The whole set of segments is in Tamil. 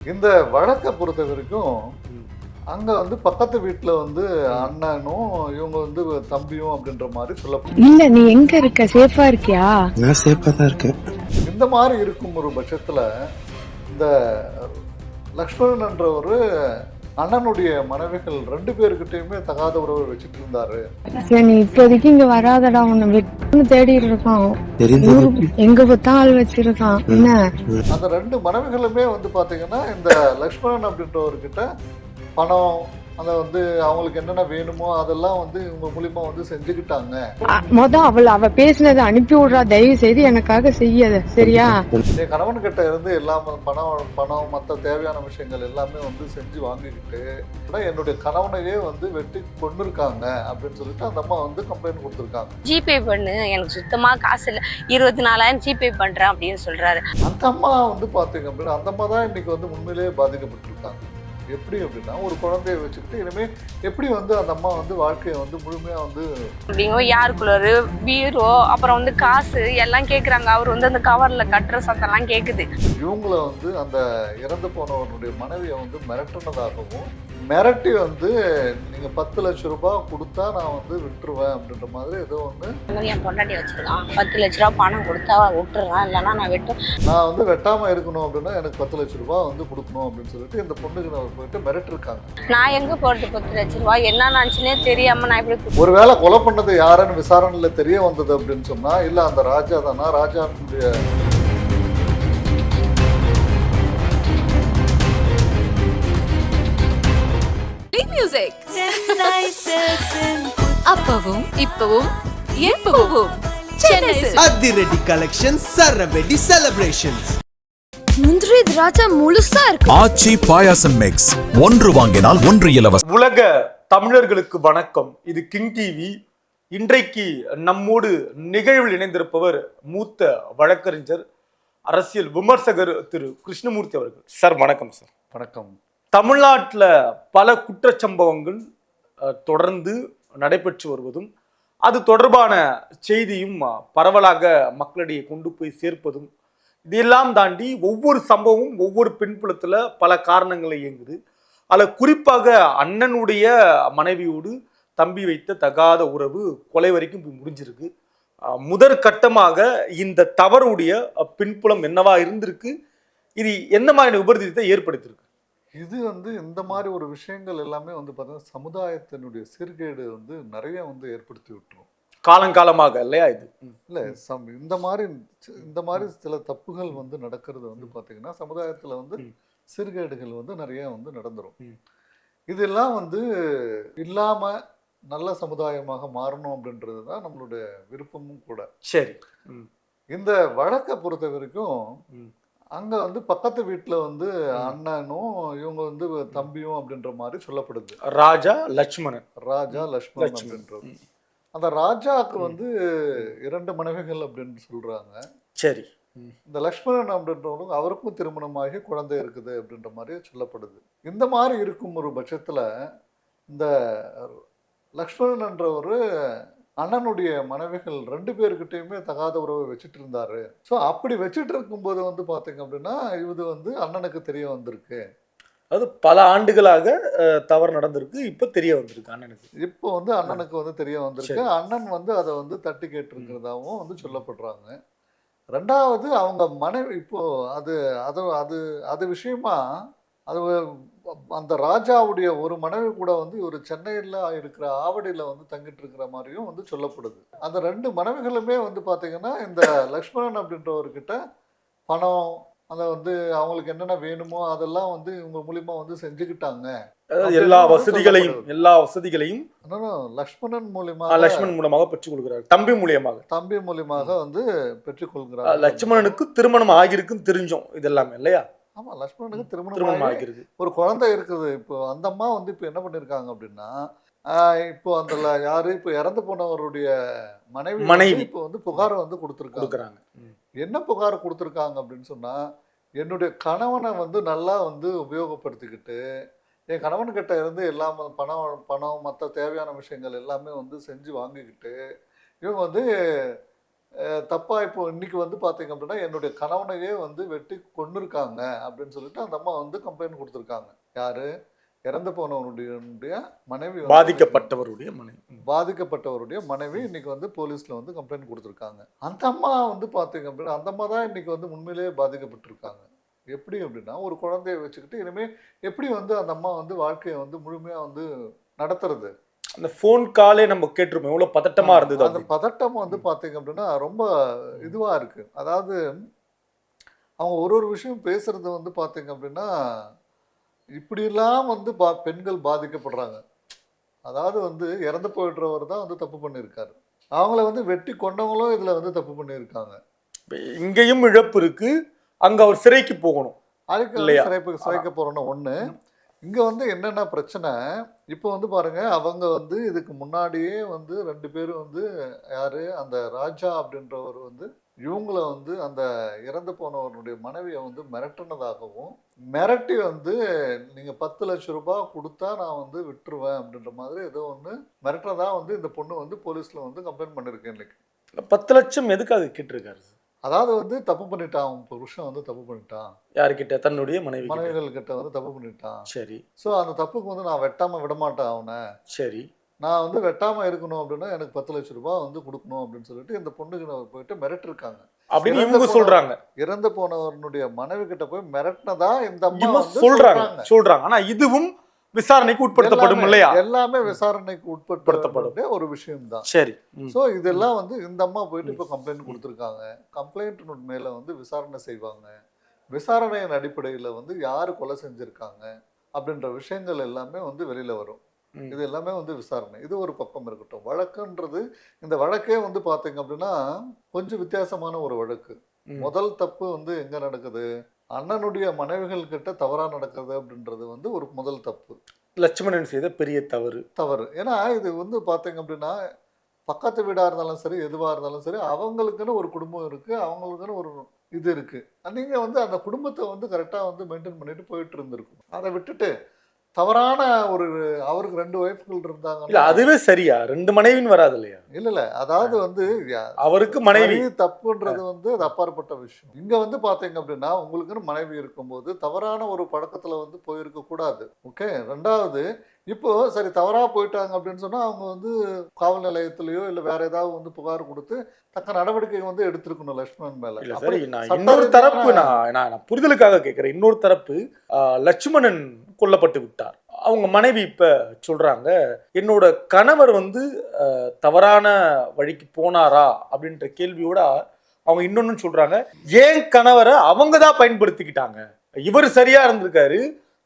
இந்த வழக்கை பொறுத்த வரைக்கும் அங்க வந்து பக்கத்து வீட்டுல வந்து அண்ணனும் இவங்க வந்து தம்பியும் அப்படின்ற மாதிரி சொல்லப்படுது இல்ல நீ எங்க இருக்க? சேஃபா இருக்கியா? நான் சேஃபாக தான் இருக்கேன். இந்த மாதிரி இருக்கும் ஒரு பட்சத்துல இந்த லக்ஷ்மணன் என்றவர் அண்ணனுடைய மனைவிகள் ரெண்டு பேருக்கிட்டையுமே தகாத உறவை வச்சுட்டு இருந்தாரு. சரி நீ இப்போதைக்கு இங்க வராதடா உன்னை வெட்டுன்னு தேடிட்டு இருக்கான். எங்க பார்த்தா ஆள் வச்சிருக்கான். என்ன? அந்த ரெண்டு மனைவிகளுமே வந்து பாத்தீங்கன்னா இந்த லக்ஷ்மணன் அப்படின்றவர்கிட்ட பணம் அதை வந்து அவங்களுக்கு என்னென்ன வேணுமோ அதெல்லாம் வந்து இவங்க மூலியமா வந்து செஞ்சுக்கிட்டாங்க. அ- மொத அவள் அவ பேசினதை அனுப்பி விடுறா தயவு செய்து எனக்காக செய்யாத சரியா? என் கணவன் கிட்ட இருந்து எல்லாம் பணம் பணம் மற்ற தேவையான விஷயங்கள் எல்லாமே வந்து செஞ்சு வாங்கிக்கிட்டு என்னுடைய கணவனையே வந்து வெட்டி கொண்டு இருக்காங்க அப்படின்னு சொல்லிட்டு அந்த அம்மா வந்து கம்ப்ளைண்ட் கொடுத்துருக்காங்க. ஜிபே பண்ணு எனக்கு சுத்தமா காசு இல்லை. இருபத்தி நாலாயிரம் ஜிபே பண்றேன் அப்படின்னு சொல்றாரு. அந்த அம்மா வந்து பாத்தீங்க அப்படின்னா அந்த அம்மா தான் இன்னைக்கு வந்து உண்மையிலேயே பாதிக்கப்பட்டிருக்காங்க. எப்படி அப்படின்னா ஒரு குழந்தைய வச்சுக்கிட்டு இனிமே எப்படி வந்து அந்த அம்மா வந்து வாழ்க்கையை வந்து முழுமையா வந்து அப்படிங்க யார் குளரு பீரோ அப்புறம் வந்து காசு எல்லாம் கேக்குறாங்க. அவர் வந்து அந்த கவர்ல கட்டுற சத்தம்லாம் கேக்குது. இவங்கள வந்து அந்த இறந்து போனவனுடைய மனைவியை வந்து மிரட்டுனதாகவும் மிரட்டி வந்து நீங்க பத்து லட்சம் ரூபாய் கொடுத்தா நான் வந்து விட்டுருவேன் அப்படின்ற மாதிரி ஏதோ ஒன்று இந்த மாதிரி என் பொண்டாட்டி வச்சிருக்கான் பத்து லட்ச ரூபா பணம் கொடுத்தா விட்டுறேன் இல்லைன்னா நான் விட்டு நான் வந்து வெட்டாம இருக்கணும் அப்படின்னா எனக்கு பத்து லட்சம் ரூபாய் வந்து கொடுக்கணும் அப்படின்னு சொல்லிட்டு இந்த பொண்ணுக்கு நான் போயிட்டு மிரட்டிருக்காங்க. நான் எங்க போறது பத்து லட்ச ரூபா என்ன நினச்சுனே தெரியாம நான் இப்படி ஒருவேளை கொலை பண்ணது யாருன்னு விசாரணையில தெரிய வந்தது அப்படின்னு சொன்னா இல்ல அந்த ராஜா தானா. ராஜாவுடைய அப்பவும் இப்பவும் எப்பவும். அதிரடி கலெக்ஷன் சரவெடி செலிப்ரேஷன்ஸ் முந்திரி திராட்சை முழுசா இருக்கு. ஆச்சி பாயாசம் மிக்ஸ் ஒன்று வாங்கினால் ஒன்று இலவசம். உலக தமிழர்களுக்கு வணக்கம். இது கிங் டிவி இன்றைக்கு நம்மோடு நிகழ்வில் இணைந்திருப்பவர் மூத்த வழக்கறிஞர் அரசியல் விமர்சகர் திரு கிருஷ்ணமூர்த்தி அவர்கள். சார் வணக்கம் சார். வணக்கம். தமிழ்நாட்டில் பல குற்றச்சம்பவங்கள் தொடர்ந்து நடைபெற்று வருவதும் அது தொடர்பான செய்தியும் பரவலாக மக்களிடையே கொண்டு போய் சேர்ப்பதும் இதெல்லாம் தாண்டி ஒவ்வொரு சம்பவமும் ஒவ்வொரு பின்புலத்தில் பல காரணங்களை இயங்குது. அதில் குறிப்பாக அண்ணனுடைய மனைவியோடு தம்பி வைத்த தகாத உறவு கொலை வரைக்கும் முடிஞ்சிருக்கு. முதற் கட்டமாக இந்த தவறுடைய பின்புலம் என்னவா இருந்திருக்கு இது என்ன மாதிரியான உபரிதத்தை ஏற்படுத்தியிருக்கு? இது வந்து இந்த மாதிரி ஒரு விஷயங்கள் எல்லாமே வந்து பார்த்தீங்கன்னா சமுதாயத்தினுடைய சீர்கேடு வந்து நிறைய வந்து ஏற்படுத்தி விட்டுரும் காலங்காலமாக இல்லையா இது. இல்ல சம் இந்த மாதிரி இந்த மாதிரி சில தப்புகள் வந்து நடக்கிறது வந்து பாத்தீங்கன்னா சமுதாயத்துல வந்து. சீர்கேடுகள் வந்து நிறைய வந்து நடந்துரும் ம். இதெல்லாம் வந்து இல்லாம நல்ல சமுதாயமாக மாறணும் அப்படின்றது தான் நம்மளுடைய விருப்பமும் கூட சரி. இந்த வழக்கை பொறுத்த வரைக்கும். அங்க வந்து பக்கத்து வீட்டுல வந்து அண்ணனும் இவங்க வந்து தம்பியும் அப்படின்ற மாதிரி சொல்லப்படுது. ராஜா லட்சுமணன். ராஜா லட்சுமணன். அப்படின்றது. அந்த ராஜாவுக்கு வந்து இரண்டு மனைவிகள் அப்படின்னு சொல்றாங்க. சரி. இந்த லக்ஷ்மணன் அப்படின்றவங்க அவருக்கும் திருமணமாகி குழந்தை இருக்குது அப்படின்ற மாதிரி சொல்லப்படுது. இந்த மாதிரி இருக்கும் ஒரு பட்சத்துல இந்த லக்ஷ்மணன் என்றவர் அண்ணனுடைய மனைவிகள் ரெண்டு பேருக்கிட்டையுமே தகாத உறவை வச்சுட்டு இருந்தாரு ஸோ அப்படி வச்சுட்டு இருக்கும்போது வந்து பார்த்தீங்க அப்படின்னா இது வந்து அண்ணனுக்கு தெரிய வந்திருக்கு. அது பல ஆண்டுகளாக தவறு நடந்திருக்கு. இப்ப தெரிய வந்திருக்கு அண்ணனுக்கு. இப்போ வந்து அண்ணனுக்கு வந்து தெரிய வந்திருக்கு. அண்ணன் வந்து அதை வந்து தட்டி கேட்டிருக்கிறதாவும் வந்து சொல்லப்படுறாங்க. ரெண்டாவது அவங்க மனைவி இப்போ அது அது அது அது விஷயமா அது அந்த ராஜாவுடைய ஒரு மனைவி கூட வந்து ஒரு சென்னையில் இருக்கிற ஆவடியில் வந்து தங்கிட்டு இருக்கிற மாதிரியும் வந்து சொல்லப்படுது. அந்த ரெண்டு மனைவிகளுமே வந்து பார்த்தீங்கன்னா இந்த லக்ஷ்மணன் அப்படின்றவர்கிட்ட பணம் அதை வந்து அவங்களுக்கு என்னென்ன வேணுமோ அதெல்லாம் வந்து இவங்க மூலியமா வந்து செஞ்சுக்கிட்டாங்க. எல்லா வசதிகளையும். எல்லா வசதிகளையும் லக்ஷ்மணன் மூலியமா அஹ், லட்சுமணன் மூலமாக பெற்றுக் கொடுக்கிறார் தம்பி மூலியமாக. தம்பி மூலியமாக வந்து அஹ், பெற்றுக்கொள்கிறார் லட்சுமணனுக்கு திருமணம் ஆகியிருக்குன்னு தெரிஞ்சோம். இது எல்லாமே இல்லையா? ஆமா லக்ஷ்மணனுக்கு திருமணம் திருமணம் ஆகி ஆகிறது ஒரு குழந்தை இருக்குது இப்போ அந்த அம்மா வந்து இப்போ என்ன பண்ணிருக்காங்க அப்படின்னா இப்போ அந்த யாரு இப்போ இறந்து போனவருடைய மனைவி மனைவி. இப்போ வந்து புகார் வந்து கொடுத்துருக்காங்க. என்ன புகார் கொடுத்துருக்காங்க அப்படின்னு சொன்னா என்னுடைய கணவனை வந்து நல்லா வந்து உபயோகப்படுத்திக்கிட்டு என் கணவன்கிட்ட இருந்து எல்லாம் பணம் பணம் மற்ற தேவையான விஷயங்கள் எல்லாமே வந்து செஞ்சு வாங்கிக்கிட்டு இவங்க வந்து அஹ், தப்பா இப்போ இன்னைக்கு வந்து பாத்தீங்க அப்படின்னா என்னுடைய கணவனையே வந்து வெட்டி கொன்னிருக்காங்க அப்படின்னு சொல்லிட்டு அந்த அம்மா வந்து கம்ப்ளைண்ட் கொடுத்துருக்காங்க. யாரு? இறந்து போனவனுடைய மனைவி பாதிக்கப்பட்டவருடைய மனைவி. பாதிக்கப்பட்டவருடைய மனைவி இன்னைக்கு வந்து போலீஸ்ல வந்து கம்ப்ளைண்ட் கொடுத்துருக்காங்க. அந்த அம்மா வந்து பாத்தீங்க அப்படின்னா அந்த அம்மா தான் இன்னைக்கு வந்து உண்மையிலேயே பாதிக்கப்பட்டிருக்காங்க. எப்படி அப்படின்னா ஒரு குழந்தைய வச்சுக்கிட்டு இனிமே எப்படி வந்து அந்த அம்மா வந்து வாழ்க்கையை வந்து முழுமையா வந்து நடத்துறது? அந்த ஃபோன் காலே நம்ம கேட்டிருப்போம். எவ்வளவு பதட்டமா இருந்தது அந்த. பதட்டம் வந்து பாத்தீங்க அப்படின்னா ரொம்ப இதுவா இருக்கு. அதாவது அவங்க ஒரு ஒரு விஷயம் பேசுறது வந்து பாத்தீங்க அப்படின்னா இப்படியெல்லாம் வந்து பா பெண்கள் பாதிக்கப்படுறாங்க. அதாவது வந்து இறந்து போயிடுறவர் தான் வந்து தப்பு பண்ணியிருக்காரு. அவங்கள வந்து வெட்டி கொண்டவங்களும் இதுல வந்து தப்பு பண்ணியிருக்காங்க. இங்கேயும் இழப்பு இருக்கு. அங்க அவர் சிறைக்கு போகணும். அதுக்கு? சிறைப்பு சிறைக்க போறோம்னா ஒண்ணு. இங்கே வந்து என்னென்ன பிரச்சனை? இப்போ வந்து பாருங்க அவங்க வந்து இதுக்கு முன்னாடியே வந்து ரெண்டு பேரும் வந்து யார்? அந்த ராஜா அப்படின்றவர் வந்து இவங்கள வந்து அந்த இறந்து போனவருடைய மனைவியை வந்து மிரட்டினதாகவும் மிரட்டி வந்து நீங்கள் பத்து லட்சம் ரூபாய் கொடுத்தா நான் வந்து விட்டுருவேன் அப்படின்ற மாதிரி ஏதோ ஒன்று மிரட்டினதாக வந்து இந்த பொண்ணு வந்து போலீஸில் வந்து கம்ப்ளைண்ட் பண்ணியிருக்கேன் இன்னைக்கு. பத்து லட்சம் எதுக்காக கேட்டிருக்காரு? அதாவது வந்து தப்பு பண்ணிட்டான் அவன் புருஷன் வந்து தப்பு பண்ணிட்டான். யாருக்கிட்ட தன்னுடைய மனைவி. மனைவிகள் கிட்ட வந்து தப்பு பண்ணிட்டான். சரி. ஸோ அந்த தப்புக்கு வந்து நான் வெட்டாம விட மாட்டேன் அவனை. சரி. நான் வந்து வெட்டாம இருக்கணும் அப்படின்னா எனக்கு பத்து லட்சம் ரூபாய் வந்து கொடுக்கணும் அப்படின்னு சொல்லிட்டு இந்த பொண்ணுக்கு போயிட்டு மிரட்டிருக்காங்க. அப்படின்னு இவங்க சொல்றாங்க. இறந்து போனவனுடைய மனவி கிட்ட போய் மிரட்டினதா இந்த அம்மா சொல்றாங்க. சொல்றாங்க. ஆனா இதுவும் விசாரணைக்கு உட்படுத்தப்படும் இல்லையா? எல்லாமே விசாரணைக்கு உட்படுத்தப்படும். ஒரு விஷயம் தான் சரி. ஸோ இதெல்லாம் வந்து இந்த அம்மா போயிட்டு இப்போ கம்ப்ளைண்ட் கொடுத்துருக்காங்க. கம்ப்ளைண்ட் மேல வந்து விசாரணை செய்வாங்க. விசாரணையின் அடிப்படையில் வந்து யார் கொலை செஞ்சிருக்காங்க அப்படின்ற விஷயங்கள் எல்லாமே வந்து வெளியில வரும். இது எல்லாமே வந்து விசாரணை. இது ஒரு பக்கம் இருக்கட்டும். வழக்குன்றது இந்த வழக்கே வந்து பார்த்தீங்க அப்படின்னா கொஞ்சம் வித்தியாசமான ஒரு வழக்கு. முதல் தப்பு வந்து எங்க நடக்குது? அண்ணனுடைய மனைவிகள் கிட்ட தவறா நடக்குது அப்படின்றது வந்து ஒரு முதல் தப்பு. லட்சுமணன் செய்த பெரிய தவறு. தவறு. ஏன்னா இது வந்து பார்த்தீங்க அப்படின்னா பக்கத்து வீடாக இருந்தாலும் சரி எதுவாக இருந்தாலும் சரி அவங்களுக்குன்னு ஒரு குடும்பம் இருக்குது அவங்களுக்குன்னு ஒரு இது இருக்குது நீங்கள் வந்து அந்த குடும்பத்தை வந்து கரெக்டாக வந்து மெயின்டைன் பண்ணிட்டு போயிட்டு இருந்திருக்கும். அதை விட்டுட்டு தவறான ஒரு அவருக்கு ரெண்டு ஒய்ஃப்கள் இல்ல இருந்தாங்க அதுவே சரியா? ரெண்டு மனைவின்னு வராது இல்லையா இல்ல இல்ல. அதாவது வந்து அவருக்கு மனைவி. தப்புன்றது வந்து அது அப்பாற்பட்ட விஷயம். இங்க வந்து பாத்தீங்க அப்படின்னா உங்களுக்குன்னு மனைவி இருக்கும்போது தவறான ஒரு பழக்கத்துல வந்து போயிருக்க கூடாது ஓகே? ரெண்டாவது இப்போ சரி தவறா போயிட்டாங்க அப்படின்னு சொன்னா அவங்க வந்து காவல் நிலையத்திலயோ இல்ல வேற ஏதாவது வந்து புகார் கொடுத்து தக்க நடவடிக்கை வந்து எடுத்திருக்கணும் லட்சுமணன் மேல. சரி நான் இன்னொரு தரப்பு நான் நான் புரிதலுக்காக கேட்கிறேன். இன்னொரு தரப்பு லட்சுமணன் கொல்லப்பட்டு விட்டார். அவங்க மனைவி இப்ப சொல்றாங்க என்னோட கணவர் வந்து தவறான வழிக்கு போனாரா? அப்படின்ற கேள்வியோட அவங்க இன்னொன்னு சொல்றாங்க ஏன் கணவரை அவங்க தான் பயன்படுத்திக்கிட்டாங்க. இவர் சரியா இருந்திருக்காரு.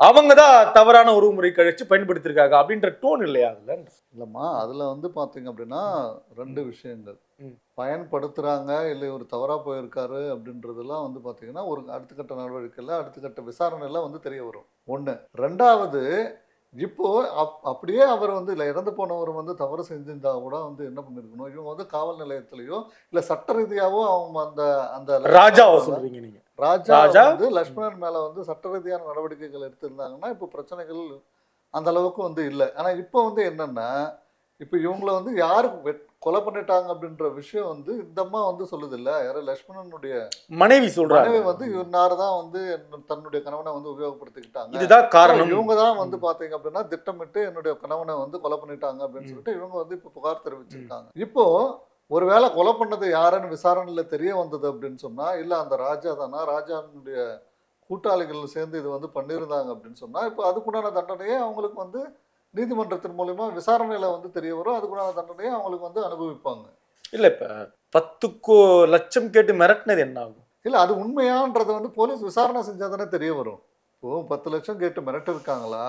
அவங்க தான் தவறான உறவுமுறை கழிச்சு பயன்படுத்திருக்காங்க அப்படின்ற டோன் இல்லையா அதுல? இல்லம்மா அதுல வந்து பாத்தீங்க அப்படின்னா ரெண்டு விஷயங்கள். ம். பயன்படுத்துறாங்க இல்லை ஒரு தவறா போயிருக்காரு அப்படின்றதெல்லாம் வந்து பாத்தீங்கன்னா ஒரு அடுத்த கட்ட நடவடிக்கையில் அடுத்த கட்ட விசாரணையில வந்து தெரிய வரும். ஒண்ணு. ரெண்டாவது இப்போ அப் அப்படியே அவர் வந்து இல்லை இறந்து போனவர் வந்து தவறு செஞ்சிருந்தா கூட வந்து என்ன பண்ணிருக்கணும்? இவங்க வந்து காவல் நிலையத்திலயோ இல்ல சட்ட ரீதியாவோ அவங்க அந்த அந்த ராஜாவை சொல்றீங்க நீங்க. ராஜா? வந்து லட்சுமணன் மேல வந்து சட்ட ரீதியான நடவடிக்கைகள் எடுத்திருந்தாங்கன்னா இப்போ பிரச்சனைகள் அந்த அளவுக்கு வந்து இல்லை. ஆனா இப்போ வந்து என்னன்னா இப்போ இவங்கள வந்து யாரு வெட்- கொலை பண்ணிட்டாங்க அப்படின்ற விஷயம் வந்து இந்த அம்மா வந்து சொல்லுது இல்ல யாரும் லட்சுமணனுடைய மனைவி சொல்றாங்க. மனைவி வந்து இவனார் தான் வந்து தன்னுடைய கணவனை வந்து உபயோகப்படுத்திக்கிட்டாங்க. இதுதான் காரணம். இவங்க தான் வந்து பாத்தீங்க அப்படின்னா திட்டமிட்டு என்னுடைய கணவனை வந்து கொலை பண்ணிட்டாங்க அப்படின்னு சொல்லிட்டு இவங்க வந்து இப்போ புகார் தெரிவிச்சிருக்காங்க. இப்போ ஒருவேளை கொலை பண்ணது யாருன்னு விசாரணையில தெரிய வந்தது அப்படின்னு சொன்னா இல்ல அந்த ராஜா தானா ராஜானுடைய கூட்டாளிகள் சேர்ந்து இது வந்து பண்ணியிருந்தாங்க அப்படின்னு சொன்னா இப்போ அதுக்குண்டான தண்டனையே அவங்களுக்கு வந்து நீதிமன்றத்தின் மூலியமா விசாரணையில வந்து தெரிய வரும். அதுக்குண்டான தண்டனையை அவங்களுக்கு வந்து அனுபவிப்பாங்க. இல்ல இப்ப பத்துக்கோ லட்சம் கேட்டு மிரட்டினது என்ன ஆகும்? இல்ல அது உண்மையான்றது வந்து போலீஸ் விசாரணை செஞ்சா தானே தெரிய வரும். இப்போ பத்து லட்சம் கேட்டு மிரட்டு இருக்காங்களா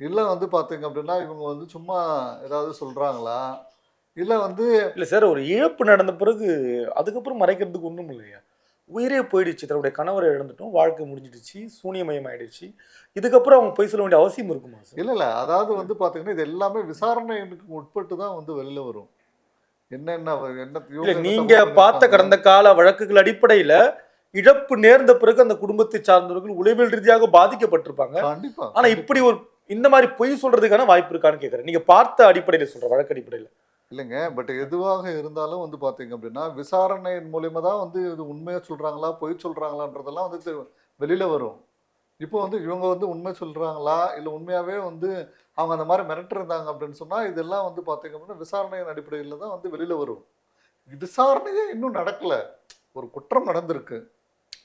இல்ல வந்து பாத்தீங்க அப்படின்னா இவங்க வந்து சும்மா ஏதாவது சொல்றாங்களா? இல்ல வந்து இல்ல சார் ஒரு இழப்பு நடந்த பிறகு அதுக்கப்புறம் மறைக்கிறதுக்கு ஒண்ணும் இல்லையா? உயிரே போயிடுச்சு. தன்னுடைய கணவரை இழந்துட்டோம். வாழ்க்கை முடிஞ்சிடுச்சு. சூனியமயம் ஆயிடுச்சு. இதுக்கப்புறம் அவங்க போய் சொல்ல வேண்டிய அவசியம் இருக்குமா இல்ல இல்ல. அதாவது வந்து பாத்தீங்கன்னா இது எல்லாமே விசாரணைக்கு உட்பட்டு தான் வந்து வெளியில வரும். என்னென்ன என்ன நீங்க பார்த்த? கடந்த கால வழக்குகள் அடிப்படையில இழப்பு நேர்ந்த பிறகு அந்த குடும்பத்தை சார்ந்தவர்கள் உளவியல் ரீதியாக பாதிக்கப்பட்டிருப்பாங்க. கண்டிப்பா ஆனா இப்படி ஒரு இந்த மாதிரி பொய் சொல்றதுக்கான வாய்ப்பு இருக்கான்னு கேக்குறேன். நீங்க பார்த்த அடிப்படையில சொல்ற வழக்கு அடிப்படையில. இல்லைங்க. பட் எதுவாக இருந்தாலும் வந்து பார்த்தீங்க அப்படின்னா விசாரணையின் மூலியமா தான் வந்து இது உண்மையை சொல்றாங்களா பொய் சொல்றாங்களான்றதெல்லாம் வந்து வெளியில வரும். இப்போ வந்து இவங்க வந்து உண்மை சொல்றாங்களா இல்லை உண்மையாவே வந்து அவங்க அந்த மாதிரி மிரட்டிருந்தாங்க அப்படின்னு சொன்னா இதெல்லாம் வந்து பார்த்தீங்க அப்படின்னா விசாரணையின் அடிப்படையில் தான் வந்து வெளியில வரும். விசாரணையே இன்னும் நடக்கல. ஒரு குற்றம் நடந்திருக்கு.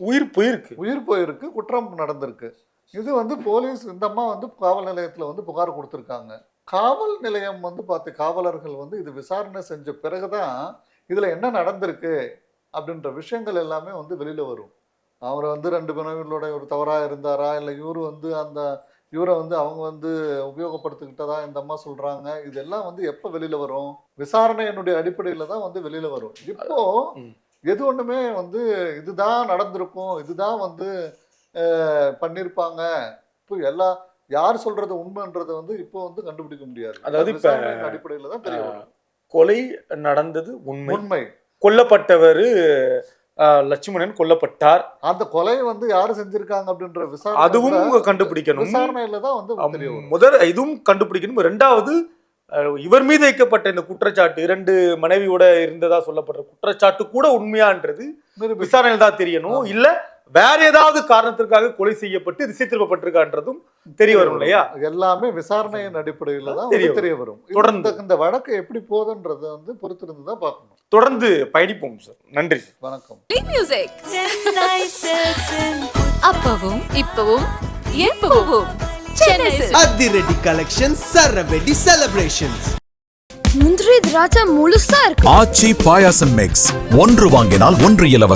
உயிர் போயிருக்கு. உயிர் போயிருக்கு குற்றம் நடந்திருக்கு. இது வந்து போலீஸ் இந்த அம்மா வந்து காவல் நிலையத்தில் வந்து புகார் கொடுத்துருக்காங்க. காவல் நிலையம் வந்து பார்த்து காவலர்கள் வந்து இது விசாரணை செஞ்ச பிறகுதான் இதில் என்ன நடந்திருக்கு அப்படின்ற விஷயங்கள் எல்லாமே வந்து வெளியில் வரும். அவர் வந்து ரெண்டு மனைவிகளோட ஒரு தவறாக இருந்தாரா? இல்லை இவர் வந்து அந்த இவரை வந்து அவங்க வந்து உபயோகப்படுத்திக்கிட்டதா? இந்த அம்மா சொல்கிறாங்க இதெல்லாம் வந்து எப்போ வெளியில் வரும்? விசாரணையினுடைய அடிப்படையில் தான் வந்து வெளியில் வரும். இப்போ. எது ஒன்றுமே வந்து இதுதான் நடந்திருக்கும் இதுதான் வந்து பண்ணியிருப்பாங்க இப்போ எல்லா யார் சொல்றது உண்மைன்றதை வந்து இப்போ வந்து கண்டுபிடிக்க முடியாது. அதாவது இப்ப- அடிப்படையில் தான் தெரிய வரும். கொலை நடந்தது உண்மை. உண்மை. கொல்லப்பட்டவர் லட்சுமணன் கொல்லப்பட்டார். அந்த கொலை வந்து யாரு செஞ்சிருக்காங்க அப்படின்ற விசாரணை அதுவும் கண்டுபிடிக்கணும். விசாரணையில தான் வந்து முதல் இதுவும் கண்டுபிடிக்கணும். ரெண்டாவது இவர் மீது வைக்கப்பட்ட இந்த குற்றச்சாட்டு இரண்டு மனைவியோட இருந்ததா சொல்லப்படுற குற்றச்சாட்டு கூட உண்மையான்றது விசாரணையில் தான் தெரியணும். இல்ல வேற ஏதாவது காரணத்திற்காக கொலை செய்யப்பட்டு திசை திருப்பப்பட்டிருக்கான்றதும் தெரிய வரும் இல்லையா? எல்லாமே விசாரணையின் அடிப்படையில தான் தெரிய தெரிய வரும். தொடர்ந்து. இந்த- வழக்கு எப்படி போகுதுன்றதை வந்து பொறுத்திருந்து தான் பார்க்கணும். தொடர்ந்து பயணிப்போம் சார். நன்றி வணக்கம். மியூசிக் அப்பவும் இப்பவும் எப்பவும். அதிரடி கலெக்ஷன் சரவெடி செலிப்ரேஷன்ஸ் முந்திரி திராட்சை முழுசா இருக்கு. ஆச்சி பாயாசம் மிக்ஸ் ஒன்று வாங்கினால் ஒன்று இலவசம்